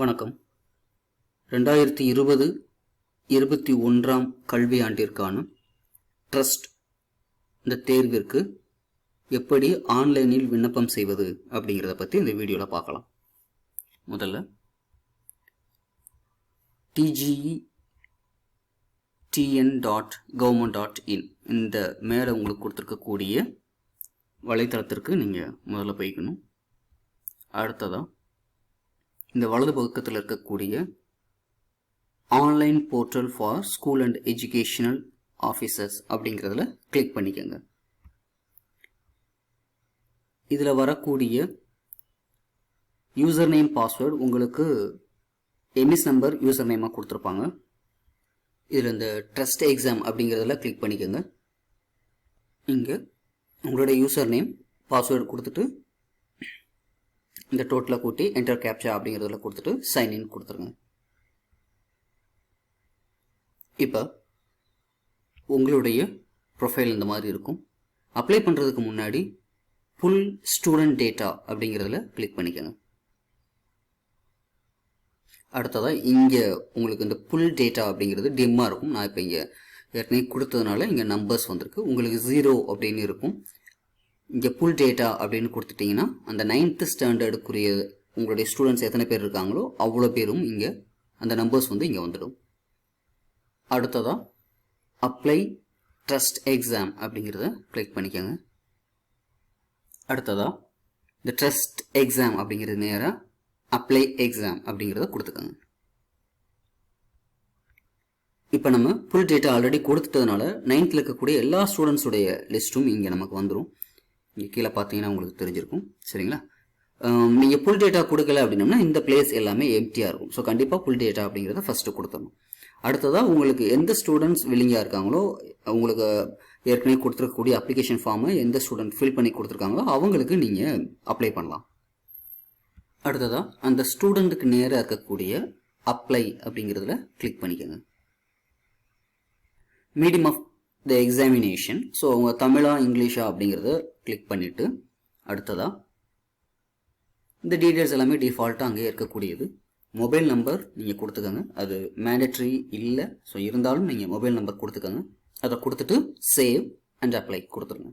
வணக்கம். ரெண்டாயிரத்தி இருபது இருபத்தி ஒன்றாம் கல்வியாண்டிற்கான ட்ரஸ்ட் இந்த தேர்விற்கு எப்படி ஆன்லைனில் விண்ணப்பம் செய்வது அப்படிங்கிறத பற்றி இந்த வீடியோவில் பார்க்கலாம். முதல்ல DGE TN dot government dot in இந்த மேலே உங்களுக்கு கொடுத்துருக்கக்கூடிய வலைத்தளத்திற்கு நீங்கள் முதல்ல போய்க்கணும். அடுத்ததாக இந்த வலது பக்கத்தில் இருக்கக்கூடிய online portal for school and educational officers அப்படிங்கிறதுல கிளிக் பண்ணிக்கோங்க. இதில் வரக்கூடிய யூசர் நேம் பாஸ்வேர்டு உங்களுக்கு எம்எஸ் நம்பர் யூசர் நேமாக கொடுத்துருப்பாங்க. இதில் இந்த ட்ரஸ்ட் எக்ஸாம் அப்படிங்கிறதுல கிளிக் பண்ணிக்கோங்க. இங்கே உங்களுடைய யூசர் நேம் பாஸ்வேர்டு கொடுத்துட்டு இந்த டோட்டலை கூட்டி என்டர் கேப்சா அப்படிங்கிறதுல கொடுத்துட்டு சைன் இன் கொடுத்துருங்க. இப்போ உங்களுடைய ப்ரொஃபைல் இந்த மாதிரி இருக்கும். அப்ளை பண்ணுறதுக்கு முன்னாடி ஃபுல் ஸ்டூடெண்ட் டேட்டா அப்படிங்கிறதுல கிளிக் பண்ணிக்கோங்க. அடுத்ததாக இங்கே உங்களுக்கு இந்த புல் டேட்டா அப்படிங்கிறது டிம்மாக இருக்கும். நான் இப்போ இங்கே ஏற்கனவே கொடுத்ததுனால இங்கே நம்பர்ஸ் வந்திருக்கு. உங்களுக்கு ஜீரோ அப்படின்னு இருக்கும். இங்கே புல் டேட்டா அப்படின்னு கொடுத்துட்டிங்கன்னா அந்த நைன்த்து ஸ்டாண்டர்டுக்குரிய உங்களுடைய ஸ்டூடெண்ட்ஸ் எத்தனை பேர் இருக்காங்களோ அவ்வளோ பேரும் இங்கே அந்த நம்பர்ஸ் வந்து இங்கே வந்துடும். அடுத்ததாக அப்ளை ட்ரஸ்ட் எக்ஸாம் அப்படிங்கிறத கிளிக் பண்ணிக்கோங்க. அடுத்ததாக இந்த ட்ரஸ்ட் எக்ஸாம் அப்படிங்கிறது நேராக அப்ளை எக்ஸாம் அப்படிங்கிறத கொடுத்துக்கோங்க. இப்போ நம்ம புல் டேட்டா ஆல்ரெடி கொடுத்துட்டதுனால நைன்த்தில் இருக்கக்கூடிய எல்லா ஸ்டூடெண்ட்ஸுடைய லிஸ்ட்டும் இங்கே நமக்கு வந்துடும் இங்கே கீழே பார்த்தீங்கன்னா உங்களுக்கு தெரிஞ்சிருக்கும். சரிங்களா? நீங்கள் புல் டேட்டா கொடுக்கல அப்படின்னம்னா இந்த பிளேஸ் எல்லாமே எம்டியாக இருக்கும். ஸோ கண்டிப்பாக புல் டேட்டா அப்படிங்கிறத ஃபஸ்ட்டு கொடுத்துடணும். அடுத்ததாக உங்களுக்கு எந்த ஸ்டூடெண்ட்ஸ் வில்லிங்காக இருக்காங்களோ உங்களுக்கு ஏற்கனவே கொடுத்துருக்கக்கூடிய அப்ளிகேஷன் ஃபார்மை எந்த ஸ்டூடெண்ட் ஃபில் பண்ணி கொடுத்துருக்காங்களோ அவங்களுக்கு நீங்கள் அப்ளை பண்ணலாம். அடுத்ததாக அந்த ஸ்டூடெண்ட்டுக்கு நேராக இருக்கக்கூடிய அப்ளை அப்படிங்கிறதுல கிளிக் பண்ணிக்கோங்க. Medium of the examination so அவங்க தமிழா இங்கிலீஷா அப்படிங்கிறத கிளிக் பண்ணிவிட்டு அடுத்ததாக இந்த டீட்டெயில்ஸ் எல்லாமே டிஃபால்ட்டாக அங்கேயே இருக்கக்கூடியது. மொபைல் நம்பர் நீங்கள் கொடுத்துக்கோங்க. அது மேண்டட்ரி இல்லை. ஸோ இருந்தாலும் நீங்கள் மொபைல் நம்பர் கொடுத்துக்கோங்க. அதை கொடுத்துட்டு சேவ் அண்ட் அப்ளை கொடுத்துருங்க.